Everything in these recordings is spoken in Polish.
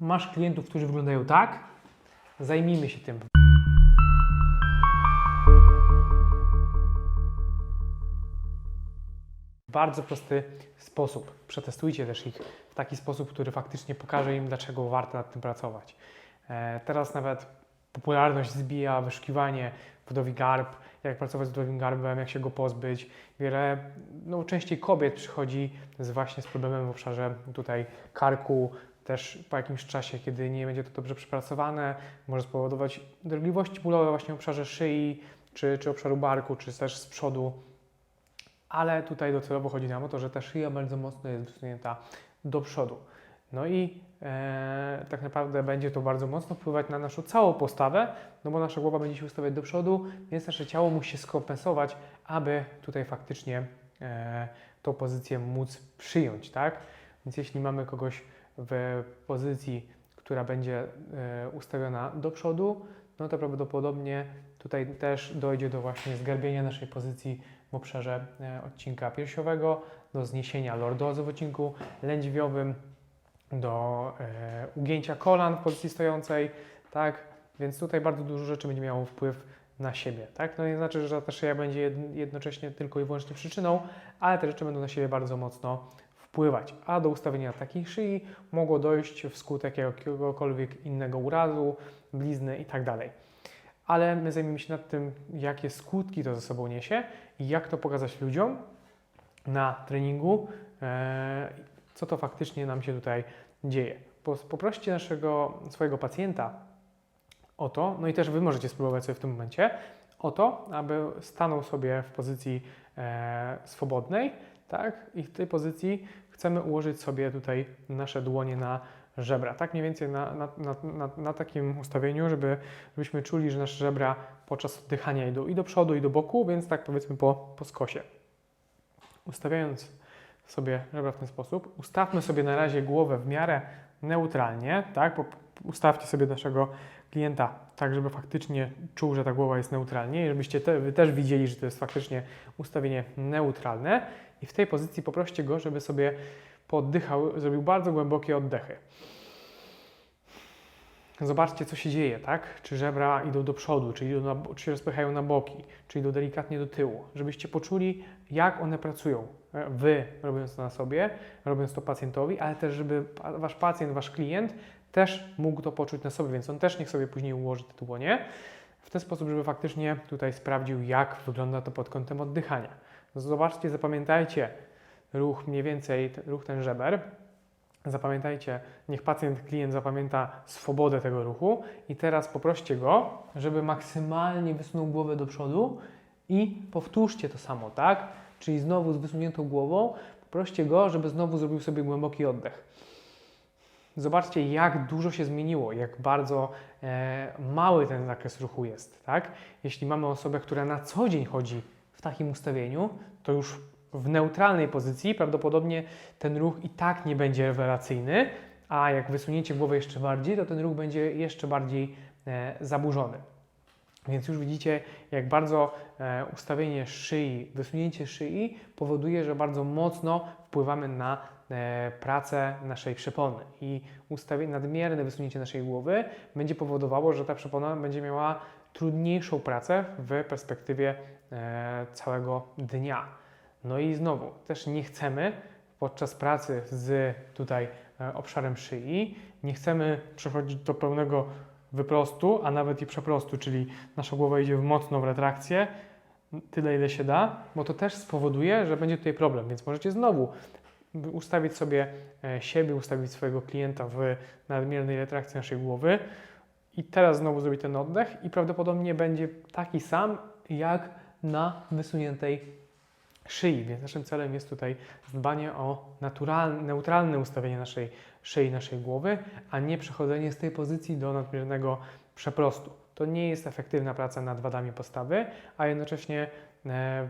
masz klientów, którzy wyglądają tak, zajmijmy się tym. bardzo prosty sposób. Przetestujcie też ich w taki sposób, który faktycznie pokaże im, dlaczego warto nad tym pracować. E, Teraz nawet popularność zbija wyszukiwanie budowi garb, jak pracować z budowim garbem, jak się go pozbyć. Wiele, no częściej kobiet przychodzi z właśnie z problemem w obszarze tutaj karku, też po jakimś czasie, kiedy nie będzie to dobrze przepracowane, może spowodować dolegliwości bólowe właśnie w obszarze szyi, czy, czy obszaru barku, czy też z przodu ale tutaj docelowo chodzi nam o to, że ta szyja bardzo mocno jest wysunięta do przodu. No i e, tak naprawdę będzie to bardzo mocno wpływać na naszą całą postawę, no bo nasza głowa będzie się ustawiać do przodu, więc nasze ciało musi się skompensować, aby tutaj faktycznie e, tą pozycję móc przyjąć, tak? Więc jeśli mamy kogoś w pozycji, która będzie e, ustawiona do przodu, no to prawdopodobnie tutaj też dojdzie do właśnie zgarbienia naszej pozycji w obszarze e, odcinka piersiowego, do zniesienia lordozy w odcinku lędźwiowym, do e, ugięcia kolan w pozycji stojącej, tak? Więc tutaj bardzo dużo rzeczy będzie miało wpływ na siebie, tak? No nie znaczy, że ta szyja będzie jed- jednocześnie tylko i wyłącznie przyczyną, ale te rzeczy będą na siebie bardzo mocno wpływać. A do ustawienia takiej szyi mogło dojść wskutek jakiegokolwiek innego urazu, blizny i tak. Ale my zajmiemy się nad tym, jakie skutki to ze sobą niesie i jak to pokazać ludziom na treningu, e, co to faktycznie nam się tutaj dzieje. Po- Poproście naszego swojego pacjenta o to, no i też Wy możecie spróbować sobie w tym momencie, o to, aby stanął sobie w pozycji e, swobodnej, tak? I w tej pozycji chcemy ułożyć sobie tutaj nasze dłonie na żebra, tak mniej więcej na, na, na, na, takim ustawieniu, żeby, żebyśmy czuli, że nasze żebra podczas oddychania idą i do przodu, i do boku, więc tak powiedzmy po, po skosie. Ustawiając sobie żebra w ten sposób, ustawmy sobie na razie głowę w miarę neutralnie, tak? Ustawcie sobie naszego klienta tak, żeby faktycznie czuł, że ta głowa jest neutralnie i żebyście te, wy też widzieli, że to jest faktycznie ustawienie neutralne i w tej pozycji poproście go, żeby sobie poddychał, zrobił bardzo głębokie oddechy. Zobaczcie, co się dzieje, tak? Czy żebra idą do przodu, czy, idą na, czy się rozpychają na boki, czy idą delikatnie do tyłu, żebyście poczuli, jak one pracują. E, Wy robiąc to na sobie, robiąc to pacjentowi, ale też, żeby wasz pacjent, wasz klient też mógł to poczuć na sobie, więc on też niech sobie później ułoży te dłonie w ten sposób, żeby faktycznie tutaj sprawdził, jak wygląda to pod kątem oddychania. Zobaczcie, zapamiętajcie ruch mniej więcej, ruch ten żeber. Zapamiętajcie, niech pacjent, klient zapamięta swobodę tego ruchu i teraz poproście go, żeby maksymalnie wysunął głowę do przodu i powtórzcie to samo, tak? Czyli znowu z wysuniętą głową, poproście go, żeby znowu zrobił sobie głęboki oddech. Zobaczcie, jak dużo się zmieniło, jak bardzo e, mały ten zakres ruchu jest, tak? Jeśli mamy osobę, która na co dzień chodzi w takim ustawieniu, to już w neutralnej pozycji prawdopodobnie ten ruch i tak nie będzie rewelacyjny, a jak wysunięcie głowy jeszcze bardziej, to ten ruch będzie jeszcze bardziej e, zaburzony. Więc już widzicie, jak bardzo e, ustawienie szyi, wysunięcie szyi powoduje, że bardzo mocno wpływamy na pracę naszej przepony. I ustawienie, nadmierne wysunięcie naszej głowy będzie powodowało, że ta przepona będzie miała trudniejszą pracę w perspektywie e, całego dnia. No i znowu, też nie chcemy podczas pracy z tutaj e, obszarem szyi, nie chcemy przechodzić do pełnego wyprostu, a nawet i przeprostu, czyli nasza głowa idzie w mocno w retrakcję, tyle ile się da, bo to też spowoduje, że będzie tutaj problem, więc możecie znowu ustawić sobie e, siebie, ustawić swojego klienta w nadmiernej retrakcji naszej głowy i teraz znowu zrobić ten oddech i prawdopodobnie będzie taki sam jak na wysuniętej szyi, więc naszym celem jest tutaj dbanie o naturalne, neutralne ustawienie naszej szyi, naszej głowy, a nie przechodzenie z tej pozycji do nadmiernego przeprostu. To nie jest efektywna praca nad wadami postawy, a jednocześnie e,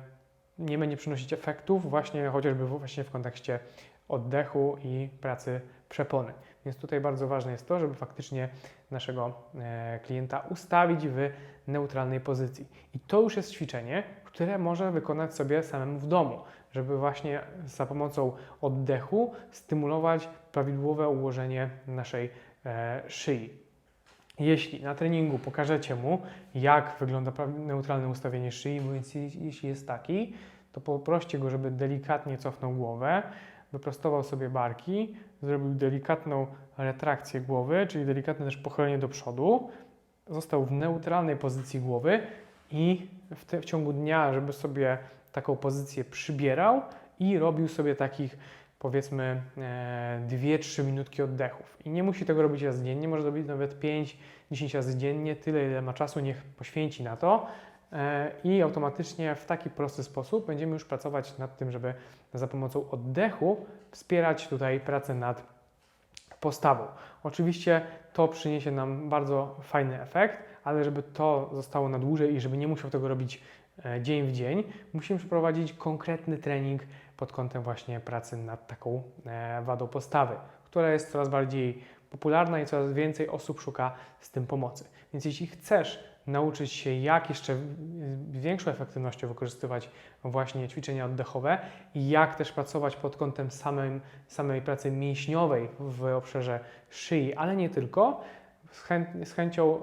nie będzie przynosić efektów właśnie chociażby właśnie w kontekście oddechu i pracy przepony. Więc tutaj bardzo ważne jest to, żeby faktycznie naszego e, klienta ustawić w neutralnej pozycji. I to już jest ćwiczenie, które może wykonać sobie samemu w domu, żeby właśnie za pomocą oddechu stymulować prawidłowe ułożenie naszej e, szyi. Jeśli na treningu pokażecie mu, jak wygląda neutralne ustawienie szyi, więc je- jeśli jest taki, to poproście go, żeby delikatnie cofnął głowę, wyprostował sobie barki, zrobił delikatną retrakcję głowy, czyli delikatne też pochylenie do przodu, został w neutralnej pozycji głowy i w, te, w ciągu dnia, żeby sobie taką pozycję przybierał i robił sobie takich powiedzmy e, 2-3 minutki oddechów. I nie musi tego robić raz dziennie, może robić nawet 5-10 razy dziennie, tyle ile ma czasu, niech poświęci na to. E, I automatycznie w taki prosty sposób będziemy już pracować nad tym, żeby za pomocą oddechu wspierać tutaj pracę nad postawą. Oczywiście to przyniesie nam bardzo fajny efekt, ale żeby to zostało na dłużej i żeby nie musiał tego robić e, dzień w dzień, musimy przeprowadzić konkretny trening pod kątem właśnie pracy nad taką e, wadą postawy, która jest coraz bardziej popularna i coraz więcej osób szuka z tym pomocy. Więc jeśli chcesz nauczyć się, jak jeszcze większą efektywnością wykorzystywać właśnie ćwiczenia oddechowe i jak też pracować pod kątem samym, samej pracy mięśniowej w obszarze szyi, ale nie tylko, z, chęt, z chęcią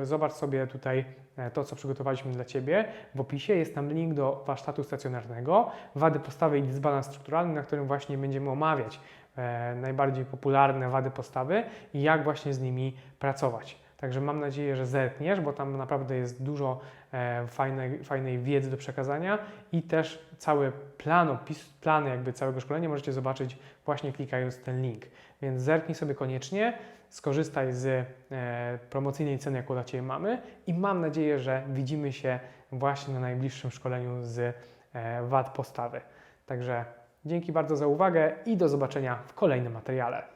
e, zobacz sobie tutaj e, to, co przygotowaliśmy dla Ciebie. W opisie jest tam link do warsztatu stacjonarnego, wady postawy i dysbalans strukturalny, na którym właśnie będziemy omawiać e, najbardziej popularne wady postawy i jak właśnie z nimi pracować. Także mam nadzieję, że zerkniesz, bo tam naprawdę jest dużo e, fajnej, fajnej wiedzy do przekazania i też cały plan, opis, plany jakby całego szkolenia możecie zobaczyć właśnie klikając ten link. Więc zerknij sobie koniecznie, skorzystaj z e, promocyjnej ceny, jaką dla Ciebie mamy i mam nadzieję, że widzimy się właśnie na najbliższym szkoleniu z e, wad postawy. Także dzięki bardzo za uwagę i do zobaczenia w kolejnym materiale.